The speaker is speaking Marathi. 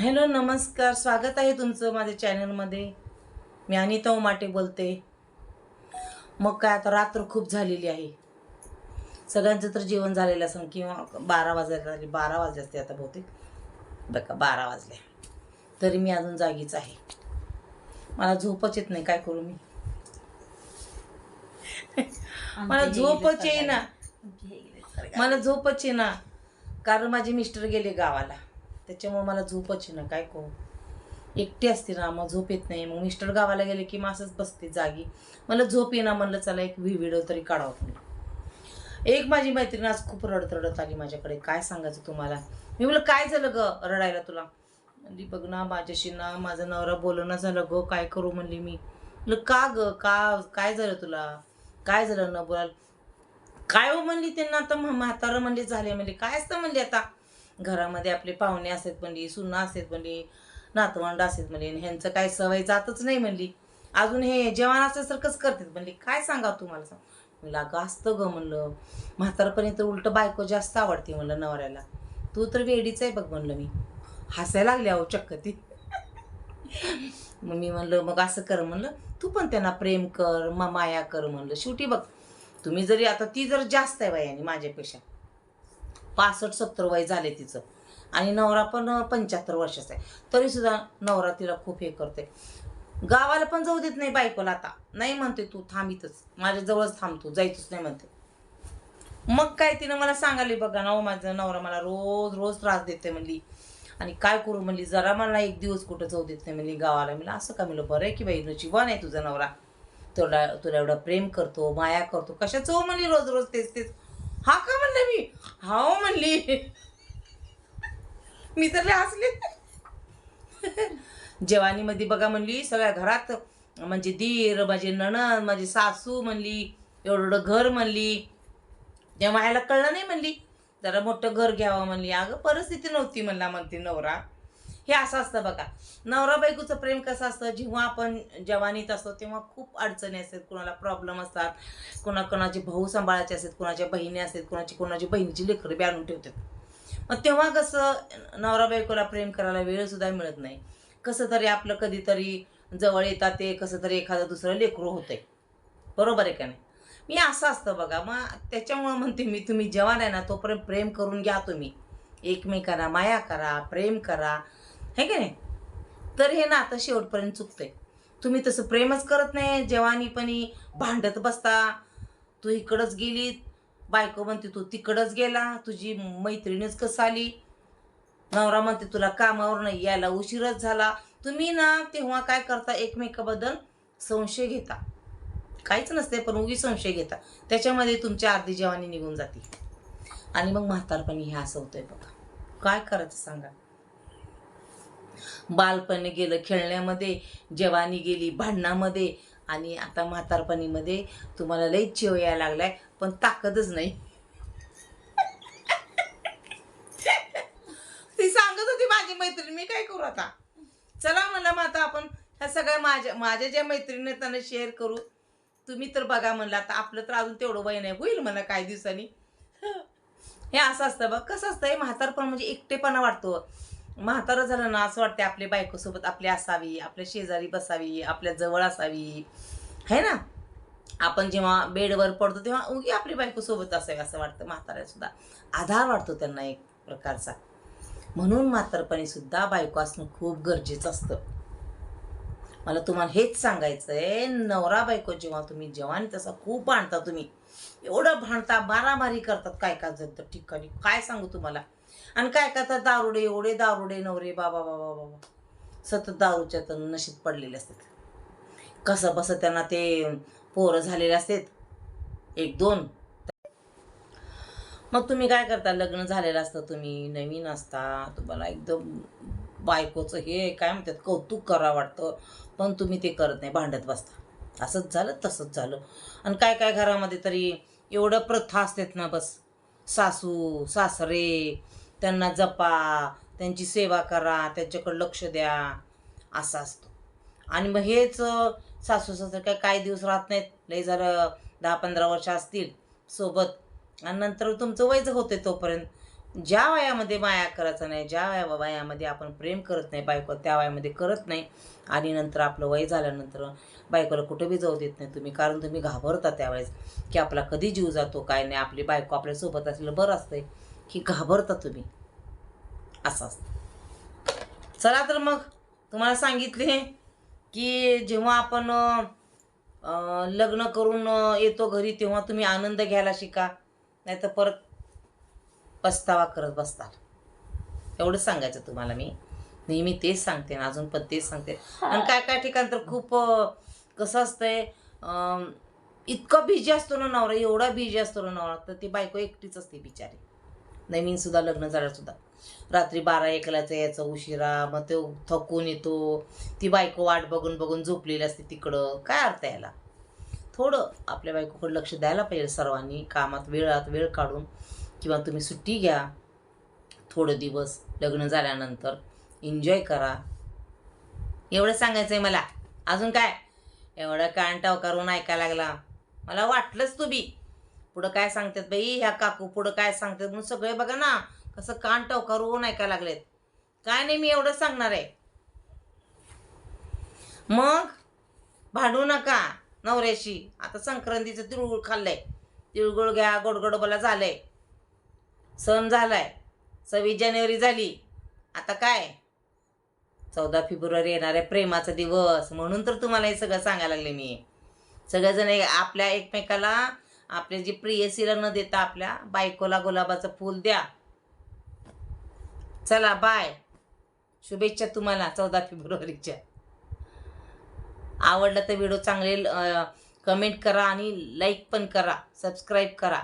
हॅलो नमस्कार. स्वागत आहे तुमचं माझ्या चॅनलमध्ये. मी अनिता उमाटे बोलते. मग काय आता रात्र खूप झालेली आहे. सगळ्यांचं तर जेवण झालेलं असं किंवा बारा वाजायला झाली बारा वाजले असते आता बहुतेक. बघा बारा वाजले. तरी मी अजून जागीच आहे. मला झोपच येत नाही काय करू मी? मला झोपच येईना. मला झोपच येईना. कारण माझे मिस्टर गेले गावाला. त्याच्यामुळे मला झोपच ना काय करू? एकटी असते ना मग झोप येत नाही. मग मिस्टर गावाला गेले की मग असंच बसते जागी. मला झोप येणार म्हणलं चला एक व्हिडिओ तरी काढावं तुम्ही एक माझी मैत्रीण आज खूप रडत रडत आली माझ्याकडे. काय सांगायचं तुम्हाला? मी म्हटलं काय झालं ग रडायला तुला? म्हणली बघ ना माझ्याशी ना माझा नवरा बोलणं झालं ग. काय करू? म्हणली मी. म्हटलं का ग? का काय झालं तुला? काय झालं? न बोलाल. काय हो? म्हणली त्यांना. आता म्हातारं म्हणले झाले म्हणले. काय असतं? म्हणले आता. घरामध्ये आपले पाहुणे असतात म्हणली सुना असतात म्हणली नातवंड असतात म्हणली ह्यांचं काय सवय जातच नाही म्हणली. अजून हे जेवण असल्यासारखंच करतात म्हणली? काय सांगा तुम्हाला सांग. म्हणलं अगं असतं ग म्हणलं. म्हातारपणी तर उलट बायको जास्त आवडते म्हणलं नवऱ्याला. तू तर वेडीच आहे बघ म्हणलं मी. हसायला लागली अहो चक्क ती. मग मी म्हणलं मग असं कर म्हणलं. तू पण त्यांना प्रेम कर मग माया कर म्हणलं. शेवटी बघ तुम्ही जरी आता ती जर जास्त आहे वयाने माझ्यापेक्षा. पासष्ट सत्तर वय झाले तिचं. आणि नवरा पण पंच्याहत्तर वर्षाचा आहे. तरी सुद्धा नवरा तिला खूप हे करते गावाला पण जाऊ देत नाही बायकोला आता. नाही म्हणते तू थांबितच माझ्या जवळच थांबतो जायचंच नाही म्हणते मग काय तिनं मला सांगाली बघा ना हो, माझा नवरा मला रोज रोज त्रास देते म्हणली. आणि काय करू? म्हणली. जरा मला एक दिवस कुठं जाऊ देत नाही म्हणली. गावाला. म्हणलं असं का? म्हणलं बरं आहे की बाई जीवन आहे तुझा नवरा. तुला तुला एवढा प्रेम करतो माया करतो. कशाचं हो? म्हणली रोज रोज तेच तेच. हा का म्हणलं मी? हाव म्हणली. मी तर लय हसले. जवानीमध्ये बघा म्हणली सगळ्या घरात म्हणजे दीर माझी नणद माझी सासू म्हणली एवढं एवढं घर म्हणली. तेव्हा ह्याला कळलं नाही म्हणली. जरा मोठं घर घ्यावं म्हणली. अगं परिस्थिती नव्हती म्हणला म्हणते नवरा. हे असं असतं बघा. नवरा बायकोचं प्रेम कसं असतं? जेव्हा आपण जवानीत असतो तेव्हा खूप अडचणी असतात. कुणाला प्रॉब्लेम असतात. कोणा कोणाचे भाऊ सांभाळायचे असतात. कोणाच्या बहिणी असतात. कोणाची कोणाची बहिणीची लेकरं बी आणून ठेवतात. मग तेव्हा कसं नवरा बायकोला प्रेम करायला वेळसुद्धा मिळत नाही. कसं तरी आपलं कधीतरी जवळ येतात ते कसं तरी एखादं दुसरं लेकरू होतंय. बरोबर आहे का नाही? मी असं असतं बघा. मग त्याच्यामुळं म्हणते मी तुम्ही जवान आहे ना तोपर्यंत प्रेम करून घ्या तुम्ही. एकमेकांना माया करा प्रेम करा. हे का नाही? तर हे ना आता शेवटपर्यंत चुकतंय. तुम्ही तसं प्रेमच करत नाही जवानीपणी भांडत बसता. तू इकडंच गेली बायको म्हणते तू तिकडंच गेला तुझी मैत्रिणीच कसं आली? नवरा म्हणते तुला कामावर नाही यायला उशीरच झाला. तुम्ही ना तेव्हा काय करता एकमेकाबद्दल संशय घेता. काहीच नसते पण उगी संशय घेता. त्याच्यामध्ये तुमची अर्धी जेवानी निघून जाते. आणि मग म्हातारपणी हे असं होतंय बघा. काय करायचं सांगा? बालपण गेलं खेळण्यामध्ये जवानी गेली भांडणामध्ये आणि आता म्हातारपणीमध्ये तुम्हाला लई चिव यायला लागलाय पण ताकदच नाही. ती सांगत होती माझी मैत्रीण मी काय करू आता? चला म्हणलं मग आता आपण ह्या सगळ्या माझ्या माझ्या ज्या मैत्रिणी आहेत त्यांना शेअर करू. तुम्ही तर बघा म्हणलं आता आपलं तर अजून तेवढं वय नाही. होईल मला काही दिवसांनी. हे असं असतं बघ कसं असतं हे म्हातारपण म्हणजे एकटेपणा वाटतो. म्हातारा झालं ना असं वाटते आपल्या बायकोसोबत आपली असावी आपल्या शेजारी बसावी आपल्या जवळ असावी. है ना? आपण जेव्हा बेडवर पडतो तेव्हा उगी आपली बायको सोबत असावी असं वाटतं म्हाताऱ्या सुद्धा. आधार वाटतो त्यांना एक प्रकारचा. म्हणून म्हातारपणी सुद्धा बायको असणं खूप गरजेचं असतं. मला तुम्हाला हेच सांगायचं आहे नवरा बायको जेव्हा तुम्ही जवानी तसा खूप भांडता तुम्ही. एवढं भांडता मारामारी करतात काय काय जर ठिकाणी. काय सांगू तुम्हाला? आणि काय करतात? दारुडे एवढे दारुडे नवरे बाबा बाबा बाबा सतत दारूच्या तर नशीत पडलेले असतात. कसं बसं त्यांना ते पोरं झालेले असतात? एक दोन. मग तुम्ही काय करता? लग्न झालेलं असतं तुम्ही नवीन असता तुम्हाला एकदम बायकोचं हे काय म्हणतात? कौतुक करा वाटतं पण तुम्ही ते करत नाही भांडत बसता. असंच झालं तसंच झालं. आणि काय काय घरामध्ये तरी एवढं प्रथा असतात ना बस. सासू सासरे त्यांना जपा त्यांची सेवा करा त्यांच्याकडे लक्ष द्या असं असतो. आणि मग हेच सासू सासरे काय काही दिवस राहत नाहीत. लय जर दहा पंधरा वर्ष असतील सोबत. आणि नंतर तुमचं वयच होते तोपर्यंत. ज्या वयामध्ये माया करायचं नाही ज्या वया वयामध्ये आपण प्रेम करत नाही बायको त्या वयामध्ये करत नाही आणि नंतर आपलं वय झाल्यानंतर बायकोला कुठं बी जाऊ देत नाही तुम्ही कारण तुम्ही घाबरता त्यावेळेस की आपला कधी जीव जातो काय नाही आपली बायको आपल्यासोबत असलेलं बरं असतंय. की घाबरता तुम्ही. असं असतं. चला तर मग तुम्हाला सांगितले की जेव्हा आपण लग्न करून येतो घरी तेव्हा तुम्ही आनंद घ्यायला शिका. नाही तर परत पस्तावा करत बसताल. एवढंच सांगायचं तुम्हाला मी. नेहमी तेच सांगते ना अजून पण तेच सांगते. आणि काय काय ठिकाण तर खूप कसं असतंय इतका बिजी असतो ना नवरा एवढा बिजी असतो ना नवरा तर ती बायको एकटीच असते बिचारी. नवीन सुद्धा लग्न झालं सुद्धा. रात्री बारा एकलाचं यायचं उशिरा मग तो थकून येतो. ती बायको वाट बघून बघून झोपलेली असते तिकडं. काय अर्थ यायला थोडं आपल्या बायकोकडे लक्ष द्यायला पाहिजे सर्वांनी. कामात वेळात वेळ काढून किंवा तुम्ही सुट्टी घ्या. थोडं दिवस लग्न झाल्यानंतर एन्जॉय करा. एवढं सांगायचं आहे मला. अजून काय? एवढं कांटाव करून ऐकायला लागला. मला वाटलंच तुम्ही. पुढं काय सांगतात बाई ह्या काकू पुढं काय सांगतात म्हणून सगळे बघा ना कसं कान करून ऐकायला लागलेत. काय नाही मी एवढं सांगणार आहे. मग भांडू नका नवऱ्याशी. आता संक्रांतीचं तिळगुळ खाल्लंय. तिळगुळ घ्या गोडगडोबाला झालंय. सण झालाय. सव्वीस जानेवारी झाली. आता काय? चौदा फेब्रुवारी येणार आहे प्रेमाचा दिवस. म्हणून तर तुम्हाला हे सगळं सांगायला लागले मी. सगळेजण आपल्या एकमेकाला आपल्या जी प्रियसीला न देता आपल्या बायकोला गुलाबाचं फूल द्या. चला बाय शुभेच्छा तुम्हाला चौदा फेब्रुवारीच्या. आवडलं तर व्हिडिओ चांगले कमेंट करा आणि लाईक पण करा सबस्क्राईब करा.